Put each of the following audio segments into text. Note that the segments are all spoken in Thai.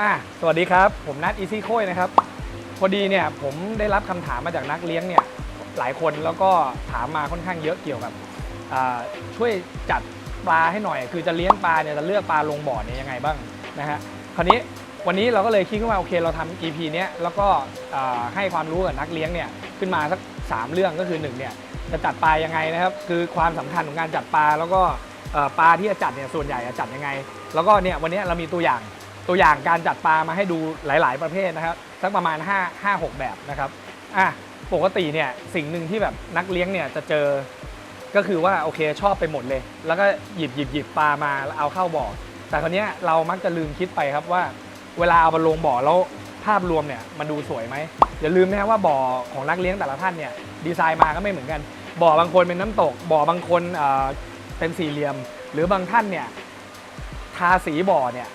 อะสวัสดีครับ ผมนัทอีซี่โค้ยนะครับ พอดีเนี่ยผมได้รับคำถามมาจากนักเลี้ยงเนี่ยหลายคนแล้วก็ถามมาค่อนข้างเยอะเกี่ยวกับอ่าช่วยจัดปลาให้หน่อย คือจะเลี้ยงปลาเนี่ยจะเลือกปลาลงบ่อเนี่ยยังไงบ้างนะฮะคราวนี้วันนี้เราก็เลยคิดขึ้นมาโอเคเราทำ EP เนี้ยแล้วก็อ่าให้ความรู้กับนักเลี้ยงเนี่ยขึ้นมาสักสามเรื่องก็คือหนึ่งเนี่ยจะจัดปลายังไงนะครับ คือความสำคัญของการจัดปลาแล้วก็เอ่อปลาที่จะจัดเนี่ยส่วนใหญ่จะจัดยังไง แล้วก็เนี่ยวันนี้เรามีตัวอย่าง ตัวอย่างการจัดปลามาให้ดูหลาย ๆ ประเภทนะครับสักประมาณ 5 5 6 แบบนะครับอะปกติเนี่ยสิ่งหนึ่งที่แบบนักเลี้ยงเนี่ยจะเจอก็คือว่าโอเคชอบไปหมดเลย แล้วก็หยิบหยิบหยิบปลามาแล้วเอาเข้าบ่อแต่คราวเนี้ยเรามักจะลืมคิดไปครับว่า เวลาเอามาลงบ่อแล้วภาพรวมเนี่ยมันดูสวยไหมอย่าลืมนะครับว่าบ่อของนักเลี้ยงแต่ละท่านเนี่ยดีไซน์มาก็ไม่เหมือนกัน บ่อบางคนเป็นน้ำตก บ่อบางคนเอ่อเป็นสี่เหลี่ยม หรือบางท่านเนี่ยทาสีบ่อเนี่ย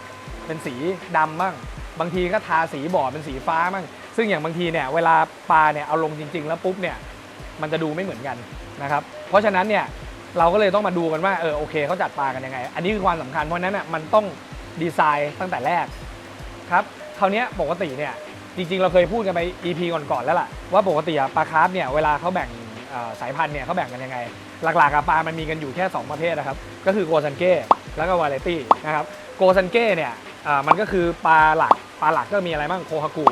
เป็นสีดำบ้าง บางทีก็ทาสีบ่อเป็นสีฟ้าบ้างซึ่งอย่างบางทีเนี่ยเวลาปลาเนี่ยเอาลงจริง ๆ แล้วปุ๊บเนี่ยมันจะดูไม่เหมือนกันนะครับเพราะฉะนั้นเนี่ยเราก็เลยต้องมาดูกันว่าเออโอเคเขาจัดปลากันยังไง อันนี้คือความสำคัญเพราะฉะนั้นน่ะมันต้องดีไซน์ตั้งแต่แรกครับคราวนี้ปกติเนี่ยจริง ๆ เราเคยพูดกันไป EP ก่อนๆแล้วล่ะว่าปกติปลาคาร์ฟเนี่ยเวลาเขาแบ่งสายพันธุ์เนี่ยเขาแบ่งกันยังไง หลักๆอะปลามันมีกันอยู่แค่ 2 ประเภทนะครับ ก็คือโกซันเก้แล้วก็วาเลตี้นะครับโกซันเก้เนี่ย อ่ามันก็คือปลาหลักปลาหลักก็มีอะไรบ้างโคฮากุ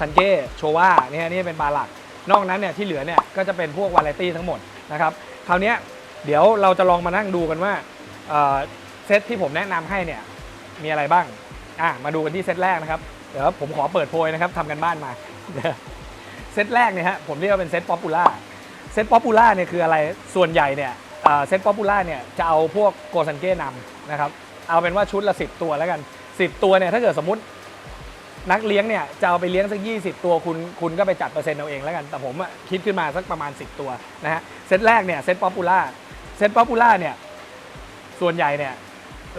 ซันเก้โชวาเนี่ยนี่เป็นปลาหลัก นอกนั้นเนี่ยที่เหลือเนี่ยก็จะเป็นพวกวาเลตี้ทั้งหมดนะครับคราวนี้เดี๋ยวเราจะลองมานั่งดูกันว่าเซตที่ผมแนะนำให้เนี่ยมีอะไรบ้างอะมาดูกันที่เซตแรกนะครับเดี๋ยวผมขอเปิดโพยนะครับทำกันบ้านมาเซตแรกเนี่ยฮะผมเรียกว่าเป็นเซตป๊อปปูล่าเซตป๊อปปูล่าเนี่ยคืออะไรส่วนใหญ่เนี่ยเอ่อเซตป๊อปปูล่าเนี่ยจะเอาพวกโกซันเก้นำนะครับเอาเป็นว่าชุดละ 10 ตัวแล้วกัน 10 ตัวเนี่ยถ้าเกิดสมมตินักเลี้ยงเนี่ยจะเอาไปเลี้ยงสัก 20 ตัวคุณคุณก็ไปจัดเปอร์เซ็นต์เอาเองแล้วกัน แต่ผมอะคิดขึ้นมาสักประมาณ 10 ตัวนะฮะเซตแรกเนี่ยเซตป๊อปปูล่าเซตป๊อปปูล่าเนี่ยส่วนใหญ่เนี่ย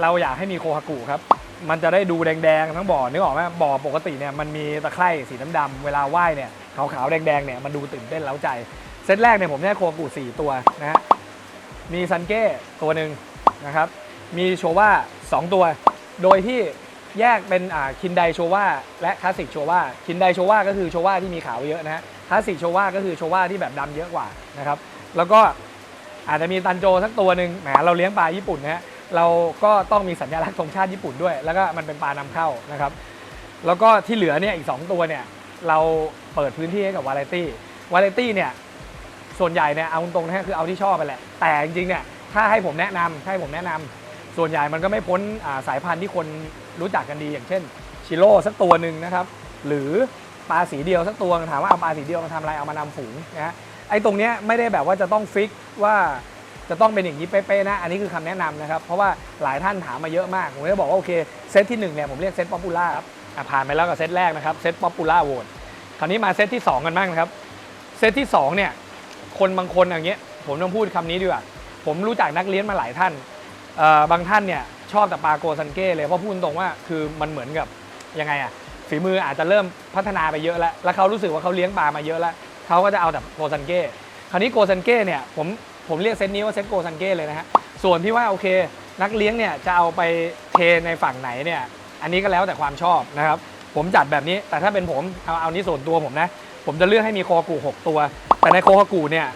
เราอยากให้มีโคฮากุครับ มันจะได้ดูแดงๆ ทั้งบ่อนึกออกไหมบ่อปกติเนี่ยมันมีตะไคร่สีดำๆเวลาว่ายเนี่ยขาวๆแดงๆเนี่ยมันดูตื่นเต้นเล้าใจ เซตแรกเนี่ยผมได้โคกูสี่ตัวนะฮะมีซันเก้ตัวหนึ่งนะครับมีโชว่า2ตัว โดยที่ แยกเป็นคินไดโชว่าและคลาสสิกโชว่าคินไดโชว่าก็คือโชว่าที่มีขาวเยอะนะฮะคลาสสิกโชว่าก็คือโชว่าที่แบบดำเยอะกว่านะครับแล้วก็อาจจะมีตันโจสักตัวหนึ่งแหมเราเลี้ยงปลาญี่ปุ่นนะฮะเราก็ต้องมีสัญลักษณ์ธงชาติญี่ปุ่นด้วย แล้วก็มันเป็นปลานำเข้านะครับ แล้วก็ที่เหลือเนี่ยอีก 2 ตัวเนี่ยเราเปิดพื้นที่ให้กับวาไรตี้วาไรตี้เนี่ยส่วนใหญ่เนี่ยเอาตรงๆนะฮะคือเอาที่ชอบไปแหละ แต่จริงๆเนี่ยถ้าให้ผมแนะนำถ้าให้ผมแนะนำส่วนใหญ่มันก็ไม่พ้นสายพันธุ์ที่คน รู้จักกันดีอย่างเช่นชิโร่สักตัวหนึ่งนะครับ หรือปลาสีเดียวสักตัวถามว่าเอาปลาสีเดียวมาทำอะไรเอามานำฝูงนะฮะไอ้ตรงเนี้ยไม่ได้แบบว่าจะต้องฟิกว่าจะต้องเป็นอย่างนี้เป๊ะๆนะ อันนี้คือคำแนะนำนะครับ เพราะว่าหลายท่านถามมาเยอะมาก ผมก็บอกว่าโอเคเซตที่หนึ่งเนี่ยผมเรียกเซตป๊อปปูล่าครับอะผ่านไปแล้วกับเซตแรกนะครับเซตป๊อปปูล่าโหวตคราวนี้มาเซตที่สองกันบ้างนะครับ เซตที่สองเนี่ยคนบางคนอย่างเงี้ยผมต้องพูดคำนี้ดีกว่าผมรู้จักนักเลี้ยงมาหลายท่านเอ่อบางท่านเนี่ย ชอบแต่ปลาโกซันเก้เลยเพราะพูดตรงว่าคือมันเหมือนกับยังไงอะฝีมืออาจจะเริ่มพัฒนาไปเยอะแล้ว แล้วเขารู้สึกว่าเขาเลี้ยงปลามาเยอะแล้วเขาก็จะเอาแต่โกซันเก้คราวนี้โกซันเก้เนี่ยผมผมเรียกเซตนี้ว่าเซตโกซันเก้เลยนะฮะส่วนที่ว่าโอเค นักเลี้ยงเนี่ยจะเอาไปเทในฝั่งไหนเนี่ยอันนี้ก็แล้วแต่ความชอบนะครับผมจัดแบบนี้แต่ถ้าเป็นผมเอาเอานี้ส่วนตัวผมนะ ผมจะเลือกให้มีโคอกู6 ตัว แต่ในโคอากูเนี่ย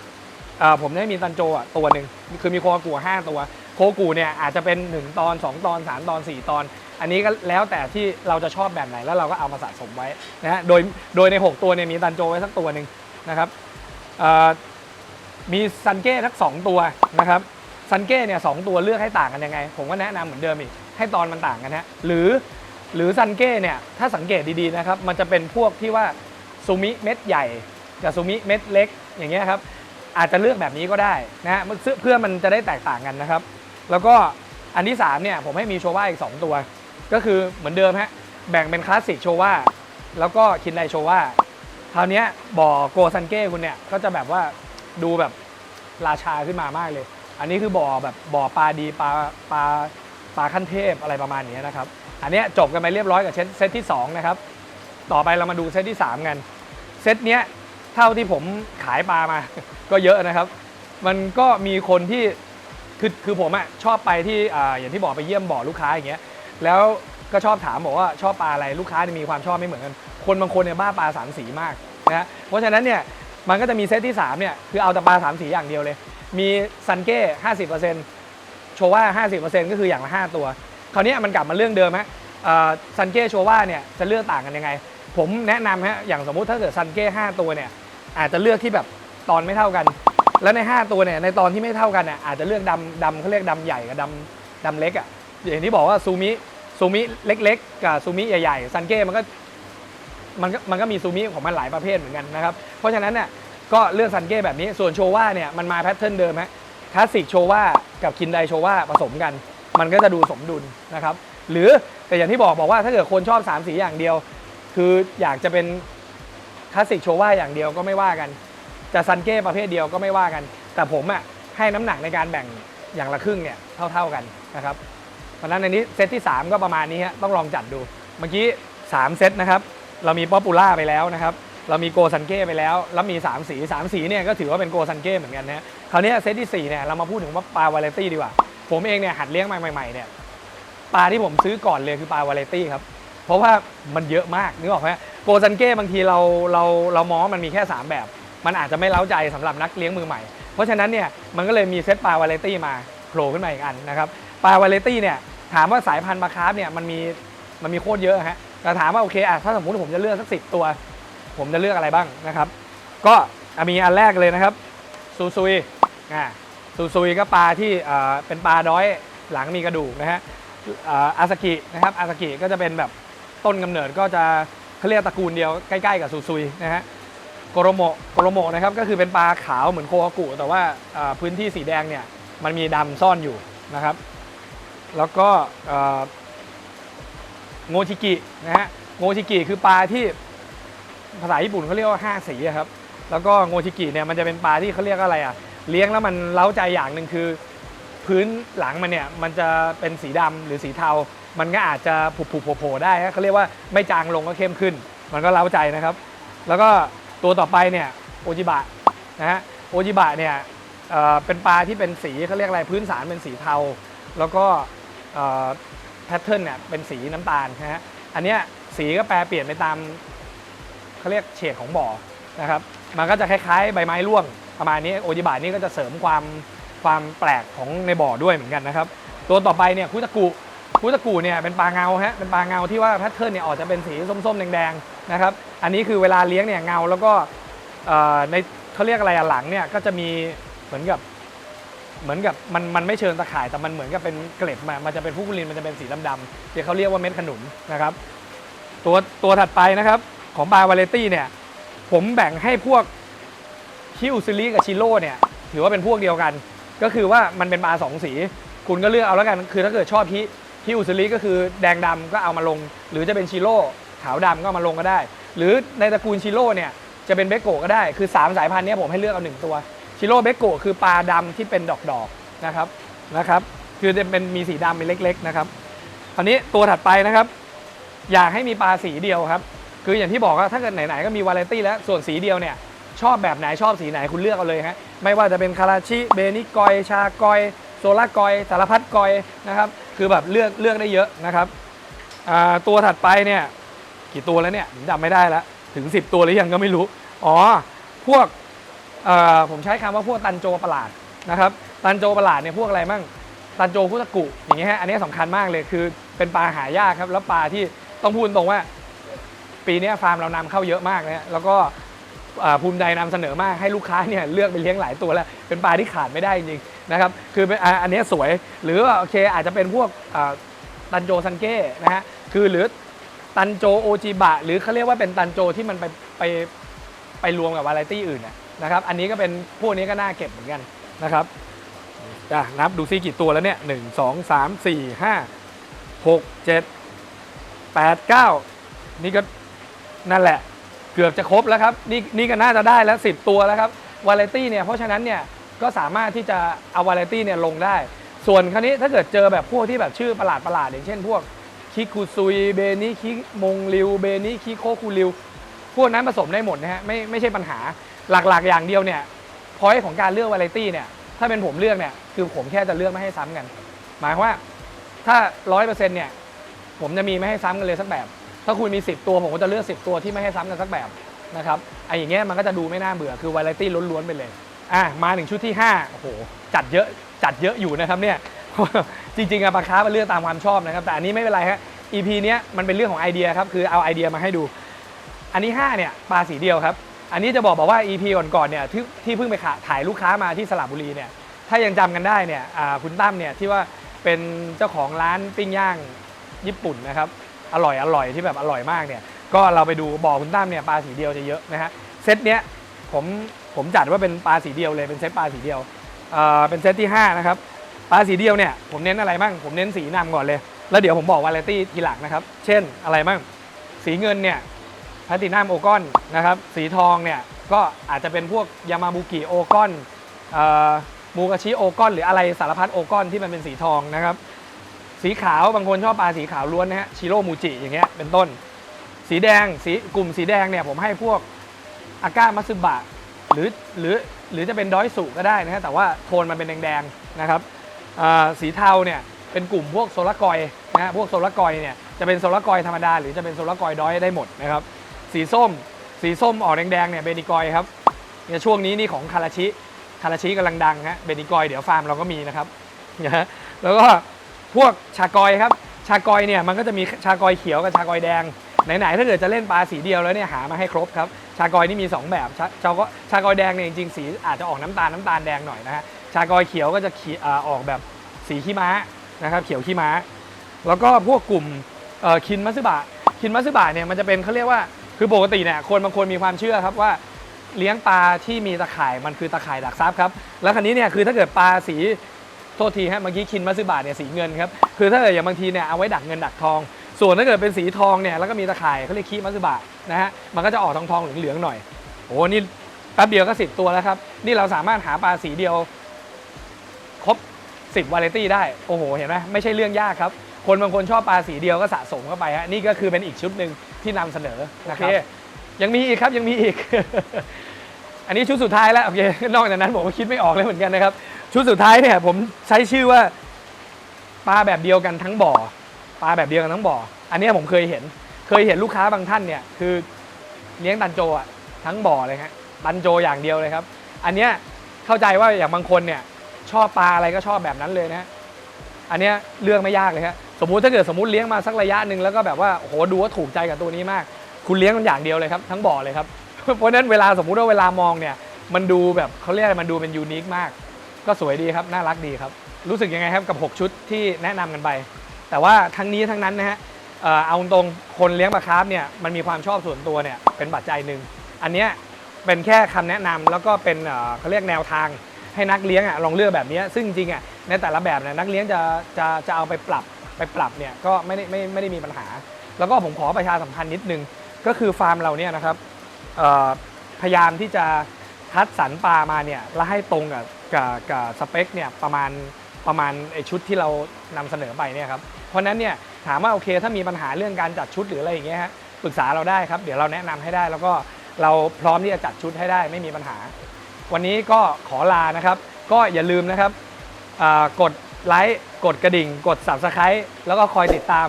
อ่อผมได้มีตันโจอะตัวหนึ่งคือมีโคอกูห้าตัว โคกูเนี่ยอาจจะเป็น 1 ตอน 2 ตอน 3 ตอน 4 ตอน อันนี้ก็แล้วแต่ที่เราจะชอบแบบไหนแล้วเราก็เอามาสะสมไว้นะฮะโดยโดยใน 6 ตัวเนี่ยมีตันโจไว้สักตัวหนึ่งนะครับมีซันเก้ทั้งสองตัวนะครับซันเก้เนี่ยสองตัวเลือกให้ต่างกันยังไง ผมก็แนะนำเหมือนเดิมอีก ให้ตอนมันต่างกันฮะหรือหรือซันเก้เนี่ยถ้าสังเกตดีๆนะครับมันจะเป็นพวกที่ว่าซูมิเม็ดใหญ่กับซูมิเม็ดเล็กอย่างเงี้ยครับอาจจะเลือกแบบนี้ก็ได้นะฮะเพื่อเพื่อมันจะได้แตกต่างกันนะครับ แล้วก็อันที่3เนี่ยผมให้มีโชว่าอีก 2 ตัว ก็คือเหมือนเดิมฮะแบ่งเป็นคลาสสิกโชว่าแล้วก็คินไดโชว่าคราวนี้บ่อโกซันเก้คุณเนี่ยก็จะแบบว่าดูแบบราชาขึ้นมามากเลย อันนี้คือบ่อแบบบ่อปลาดีปลาปลาปลาขั้นเทพอะไรประมาณนี้นะครับ อันนี้จบกันไปเรียบร้อยกับเซตเซตที่สองนะครับ ต่อไปเรามาดูเซตที่สามกัน เซตเนี้ยเท่าที่ผมขายปลามา ก็เยอะนะครับ มันก็มีคนที่ คือคือผมอะชอบไปที่อ่าอย่างที่บอกไปเยี่ยมบ่อลูกค้าอย่างเงี้ยแล้วก็ชอบถามบอกว่าชอบปลาอะไรลูกค้าเนี่ยมีความชอบไม่เหมือนกัน คนบางคนเนี่ยบ้าปลาสามสีมากนะฮะเพราะฉะนั้นเนี่ยมันก็จะมีเซตที่3เนี่ยคือเอาแต่ปลาสามสีอย่างเดียวเลย มีซันเก้ห้าสิบเปอร์เซ็นต์โชว่าห้าสิบเปอร์เซ็นต์ก็คืออย่างละห้าตัว คราวนี้มันกลับมาเรื่องเดิมฮะซันเก้โชว่าเนี่ยจะเลือกต่างกันยังไง ผมแนะนำฮะอย่างสมมุติถ้าเกิดซันเก้ห้าตัวเนี่ยอาจจะเลือกที่แบบตอนไม่เท่ากัน แล้วใน 5 ตัวเนี่ยในตอนที่ไม่เท่ากันเนี่ยอาจจะเลือกดำดำเขาเรียกดำใหญ่กับดำดำเล็กอะอย่างที่บอกว่าซูมิซูมิเล็ก ๆ กับซูมิใหญ่ๆซันเก้มันก็มันก็มันก็มีซูมิของมันหลายประเภทเหมือนกันนะครับ เพราะฉะนั้นเนี่ยก็เลือกซันเก้แบบนี้ส่วนโชว่าเนี่ยมันมาแพทเทิร์นเดิมฮะคลาสสิกโชว่ากับคินไดโชว่าผสมกัน มันก็จะดูสมดุลนะครับ หรือแต่อย่างที่บอกบอกว่าถ้าเกิดคนชอบ 3 สีอย่างเดียว คืออยากจะเป็นคลาสสิกโชว่าอย่างเดียวก็ไม่ว่ากัน จะซันเก้ประเภทเดียวก็ไม่ว่ากัน แต่ผมอะให้น้ำหนักในการแบ่งอย่างละครึ่งเนี่ยเท่า ๆกันนะครับเพราะฉะนั้นในนี้เซตที่ 3 ก็ประมาณนี้ฮะต้องลองจัดดูเมื่อกี้ 3 เซตนะครับเรามีป๊อปปูล่าไปแล้วนะครับเรามีโกซันเก้ไปแล้ว แล้วมี 3 สี 3 สีเนี่ยก็ถือว่าเป็นโกซันเก้เหมือนกันนะคราวนี้เซตที่4เนี่ยเรามาพูดถึงว่าปลาวาเลตี้ดีกว่า ผมเองเนี่ยหัดเลี้ยงมาใหม่ๆเนี่ยปลาที่ผมซื้อก่อนเลยคือปลาวาเลตี้ครับเพราะว่ามันเยอะมากนึกออกไหมโกซันเก้บางทีเราเราเรามองว่ามันมีแค่ 3 แบบ มันอาจจะไม่เล้าใจสำหรับนักเลี้ยงมือใหม่ เพราะฉะนั้นเนี่ยมันก็เลยมีเซตปลาวาเลตี้มาโผล่ขึ้นมาอีกอันนะครับปลาวาเลตี้เนี่ยถามว่าสายพันธุ์ปลาคาร์ฟเนี่ยมันมีมันมีโคตรเยอะฮะแต่ถามว่าโอเคอะถ้าสมมติผมจะเลือกสักสิตัว ผมจะเลือกอะไรบ้างนะครับก็มีอันแรกเลยนะครับซูซุยอ่าซูซุยก็ปลาที่เป็นปลาด้อยหลังมีกระดูกนะฮะอาอาซากินะครับอาซากิก็จะเป็นแบบต้นกำเนิดก็จะเขาเรียกตระกูลเดียวใกล้ ๆ กับซูซุยนะฮะ โกโรโมะโกโรโมะนะครับก็คือเป็นปลาขาวเหมือนโคอากุ แต่ว่าพื้นที่สีแดงเนี่ยมันมีดำซ่อนอยู่นะครับ แล้วก็โงชิกินะฮะโงชิกิคือปลาที่ภาษาญี่ปุ่นเขาเรียกว่าห้าสีครับแล้วก็โงชิกิเนี่ยมันจะเป็นปลาที่เขาเรียกอะไรอะเลี้ยงแล้วมันเล้าใจอย่างหนึ่งคือ พื้นหลังมันเนี่ยมันจะเป็นสีดำหรือสีเทา มันก็อาจจะผุผุโผล่ได้เขาเรียกว่าไม่จางลงก็เข้มขึ้น มันก็เล้าใจนะครับ แล้วก็ ตัวต่อไปเนี่ยโอจิบะนะฮะโอจิบะเนี่ยเเป็นปลาที่เป็นสีเขาเรียกอะไรพื้นฐานเป็นสีเทา แล้วก็แพทเทิร์นเนี่ยเป็นสีน้ำตาลนะฮะอันเนี้ยสีก็แปรเปลี่ยนไปตามเขาเรียกเฉดของบ่อนะครับมันก็จะคล้ายๆ ใบไม้ร่วงประมาณนี้โอจิบะนี่ก็จะเสริมความความแปลกของในบ่อด้วยเหมือนกันนะครับ ตัวต่อไปเนี่ยคุตะกุคุตะกุเนี่ยเป็นปลาเงาฮะเป็นปลาเงาที่ว่าแพทเทิร์นเนี่ยออกจะเป็นสีส้มๆแดงๆ นะครับ อันนี้คือเวลาเลี้ยงเนี่ยเงาแล้วก็ในเขาเรียกอะไรอะหลังเนี่ยก็จะมีเหมือนกับเหมือนกับมันมันไม่เชิงตะข่ายแต่มันเหมือนกับเป็นเกล็ดมา มันจะเป็นฟูกุลินมันจะเป็นสีดำๆที่เขาเรียกว่าเม็ดขนุนนะครับ ตัวตัวถัดไปนะครับของปลาวาเลตี้เนี่ยผมแบ่งให้พวกคิวซิลิกับชิโร่เนี่ยถือว่าเป็นพวกเดียวกัน ก็คือว่ามันเป็นปลาสองสี คุณก็เลือกเอาแล้วกัน คือถ้าเกิดชอบฮิฮิอุซิลิก็คือแดงดำก็เอามาลง หรือจะเป็นชิโร่ ขาวดำก็มาลงก็ได้ หรือในตระกูลชิโร่เนี่ยจะเป็นเบโกะก็ได้คือ 3 สายพันธุ์นี้ผมให้เลือกเอาหนึ่งตัวชิโร่เบโกะคือปลาดำที่เป็นดอกๆนะครับนะครับ คือจะเป็นมีสีดำเป็นเล็ก ๆ นะครับคราวนี้ตัวถัดไปนะครับ อยากให้มีปลาสีเดียวครับ คืออย่างที่บอกว่าถ้าเกิดไหนๆก็มีวาไรตี้แล้วส่วนสีเดียวเนี่ยชอบแบบไหนชอบสีไหนคุณเลือกเอาเลยฮะไม่ว่าจะเป็นคาราชิเบนิกอย ชากอย โซลากอย สารพัดกอยนะครับ คือแบบเลือกเลือกได้เยอะนะครับตัวถัดไปเนี่ย กี่ตัวแล้วเนี่ยผมจำไม่ได้แล้วถึง 10 ตัวหรือยังก็ไม่รู้ อ๋อ พวกผมใช้คำว่าพวกตันโจประหลาดนะครับ ตันโจประหลาดเนี่ยพวกอะไรมั่ง ตันโจคุตะกุอย่างเงี้ยฮะ อันนี้สำคัญมากเลยคือเป็นปลาหายากครับ แล้วปลาที่ต้องพูดตรงว่า ปีนี้ฟาร์มเรานำเข้าเยอะมากนะฮะแล้วก็ภูมิใจนำเสนอมากให้ลูกค้าเนี่ยเลือกไปเลี้ยงหลายตัวแล้ว เป็นปลาที่ขาดไม่ได้จริงนะครับ คือเป็นอันนี้สวย หรือว่าโอเคอาจจะเป็นพวกตันโจซันเก้นะฮะ คือหรือ ตันโจโอจิบะ หรือเขาเรียกว่าเป็นตันโจที่มันไปไปไปรวมกับวาไรตี้อื่นนะครับ อันนี้ก็เป็นพวกนี้ก็น่าเก็บเหมือนกันนะครับอะนับดูซิกี่ตัวแล้วเนี่ยหนึ่งสองสามสี่ห้าหกเจ็ดแปดเก้านี่ก็นั่นแหละเกือบจะครบแล้วครับ นี่นี่ก็น่าจะได้แล้ว10ตัวแล้วครับวาไรตี้เนี่ยเพราะฉะนั้นเนี่ยก็สามารถที่จะเอาวาไรตี้เนี่ยลงได้ ส่วนคราวนี้ถ้าเกิดเจอแบบพวกที่แบบชื่อประหลาดประหลาดอย่างเช่นพวก คิคุซุยเบนิคิมงริวเบนิคิโคคูริวพวกนั้นผสมได้หมดนะฮะไม่ไม่ใช่ปัญหาหลักๆ อย่างเดียวเนี่ยพอยของการเลือกวาไรตี้เนี่ยถ้าเป็นผมเลือกเนี่ยคือผมแค่จะเลือกไม่ให้ซ้ำกัน หมายว่าถ้าร้อยเปอร์เซ็นต์เนี่ยผมจะมีไม่ให้ซ้ำกันเลยสักแบบ ถ้าคุณมี 10 ตัวผมก็จะเลือก 10 ตัวที่ไม่ให้ซ้ำกันสักแบบนะครับไอ้อย่างเงี้ยมันก็จะดูไม่น่าเบื่อคือวาไรตี้ล้วนๆไปเลยอะมาถึงชุดที่5โอ้โหจัดเยอะจัดเยอะอยู่นะครับเนี่ย จริงๆอะปลาคาร์ฟมันเลือกตามความชอบนะครับ แต่อันนี้ไม่เป็นไรฮะ EP เนี้ยมันเป็นเรื่องของไอเดียครับ คือเอาไอเดียมาให้ดู อันนี้5เนี่ยปลาสีเดียวครับ อันนี้จะบอกบอกว่า EP ก่อนๆเนี่ยที่ที่เพิ่งไปขาถ่ายลูกค้ามาที่สระบุรีเนี่ย ถ้ายังจำกันได้เนี่ยคุณตั้มเนี่ยที่ว่าเป็นเจ้าของร้านปิ้งย่างญี่ปุ่นนะครับ อร่อยอร่อยที่แบบอร่อยมากเนี่ย ก็เราไปดูบอกคุณตั้มเนี่ยปลาสีเดียวจะเยอะนะฮะ เซตเนี้ยผมผมจัดว่าเป็นปลาสีเดียวเลยเป็นเซตปลาสีเดียวอ่อเป็นเซตที่5นะครับ ปลาสีเดียวเนี่ยผมเน้นอะไรบ้างผมเน้นสีนำก่อนเลย แล้วเดี๋ยวผมบอกวาไรตี้ทีหลังนะครับ เช่นอะไรบ้างสีเงินเนี่ยแพลตินัมโอกอนนะครับ สีทองเนี่ยก็อาจจะเป็นพวกยามาบุกิโอกอนมูกาชิโอกอน หรืออะไรสารพัดโอกอนที่มันเป็นสีทองนะครับ สีขาวบางคนชอบปลาสีขาวล้วนนะฮะชิโร่มูจิอย่างเงี้ยเป็นต้น สีแดงสีกลุ่มสีแดงเนี่ยผมให้พวกอาก้ามัสึบะหรือหรือหรือจะเป็นดอยสุก็ได้นะฮะแต่ว่าโทนมันเป็นแดงๆนะครับ สีเทาเนี่ยเป็นกลุ่มพวกโซลากอยนะฮะพวกโซลากอยเนี่ยจะเป็นโซลากอยธรรมดาหรือจะเป็นโซลากอยดอยได้หมดนะครับสีส้ม สีส้มออกแดงๆเนี่ยเบนิกอยครับเนี่ยช่วงนี้นี่ของคาราชิคาราชิกำลังดังฮะเบนิกอยเดี๋ยวฟาร์มเราก็มีนะครับนะฮะแล้วก็พวกชากอยครับชากอยเนี่ยมันก็จะมีชากอยเขียวกับชากอยแดงไหนๆถ้าเกิดจะเล่นปลาสีเดียวแล้วเนี่ยหามาให้ครบครับชากอยนี่มี 2 แบบชาชาก็ชากอยแดงเนี่ยจริงๆสีอาจจะออกน้ำตาลน้ำตาลแดงหน่อยนะฮะ ชากอยเขียวก็จะขีอออกแบบสีขี้ม้านะครับเขียวขี้ม้า แล้วก็พวกกลุ่มคินมัสบะคินมัสบะเนี่ยมันจะเป็นเขาเรียกว่าคือปกติเนี่ยคนบางคนมีความเชื่อครับว่าเลี้ยงปลาที่มีตะข่ายมันคือตะข่ายดักซับครับแล้วคันนี้เนี่ยคือถ้าเกิดปลาสีโทษทีฮะเมื่อกี้คินมัสบะเนี่ยสีเงินครับคือถ้าเกิดอย่างบางทีเนี่ยเอาไว้ดักเงินดักทอง ส่วนถ้าเกิดเป็นสีทองเนี่ยแล้วก็มีตะข่ายเขาเรียกคีมัสบะนะฮะมันก็จะออกทองทองเหลืองๆหน่อยโอ้นี่แป๊บเดียวก็สิบตัวแล้วครับ นี่เราสามารถหาปลาสีเดียว ครบ 10วาไรตี้ได้ โอ้โห เห็นไหมไม่ใช่เรื่องยากครับ คนบางคนชอบปลาสีเดียวก็สะสมเข้าไปฮะนี่ก็คือเป็นอีกชุดหนึ่งที่นำเสนอนะครับยังมีอีกครับยังมีอีก อันนี้ชุดสุดท้ายแล้วโอเคนอกจากนั้นผมก็คิดไม่ออกเลยเหมือนกันนะครับ ชุดสุดท้ายเนี่ยผมใช้ชื่อว่าปลาแบบเดียวกันทั้งบ่อปลาแบบเดียวกันทั้งบ่อ อันเนี้ยผมเคยเห็น เคยเห็นลูกค้าบางท่านเนี่ยคือเลี้ยงตันโจอะทั้งบ่อเลยฮะตันโจอย่างเดียวเลยครับ อันเนี้ยเข้าใจว่าอย่างบางคนเนี่ย ชอบปลาอะไรก็ชอบแบบนั้นเลยนะอันเนี้ยเลือกไม่ยากเลยครับสมมุติถ้าเกิดสมมติเลี้ยงมาสักระยะหนึ่งแล้วก็แบบว่าโอ้โหดูว่าถูกใจกับตัวนี้มาก คุณเลี้ยงมันอย่างเดียวเลยครับทั้งบ่อเลยครับ เพราะนั้นเวลาสมมุติว่าเวลามองเนี่ยมันดูแบบเขาเรียกอะไรมันดูเป็นยูนิคมาก ก็สวยดีครับน่ารักดีครับ รู้สึกยังไงครับกับ 6 ชุดที่แนะนำกันไป แต่ว่าทั้งนี้ทั้งนั้นนะฮะเอาตรงคนเลี้ยงปลาคาร์ฟเนี่ยมันมีความชอบส่วนตัวเนี่ยเป็นปัจจัยหนึ่งอันเนี้ยเป็นแค่คำแนะนำแล้วก็เป็นเขาเรียกแนวทาง ให้นักเลี้ยงอะลองเลือกแบบนี้ซึ่งจริงอะในแต่ละแบบเนี่ยนักเลี้ยงจะจะจะเอาไปปรับไปปรับเนี่ยก็ไม่ได้ไม่ไม่ได้มีปัญหา แล้วก็ผมขอประชาสัมพันธ์นิดนึงก็คือฟาร์มเราเนี่ยนะครับพยายามที่จะคัดสรรปลามาเนี่ยแล้วให้ตรงกับกับกับสเปคเนี่ยประมาณประมาณไอชุดที่เรานำเสนอไปเนี่ยครับเพราะฉะนั้นเนี่ยถามว่าโอเคถ้ามีปัญหาเรื่องการจัดชุดหรืออะไรอย่างเงี้ยฮะปรึกษาเราได้ครับ เดี๋ยวเราแนะนำให้ได้ แล้วก็เราพร้อมที่จะจัดชุดให้ได้ไม่มีปัญหา วันนี้ก็ขอลานะครับ ก็อย่าลืมนะครับกดไลค์กดกระดิ่ง กด Subscribe แล้วก็คอยติดตาม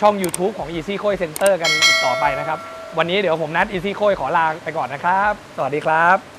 ช่อง YouTube ของ Easy c o i Center กันอีกต่อไปนะครับ วันนี้เดี๋ยวผมนัด Easy c o i ขอลาไปก่อนนะครับ สวัสดีครับ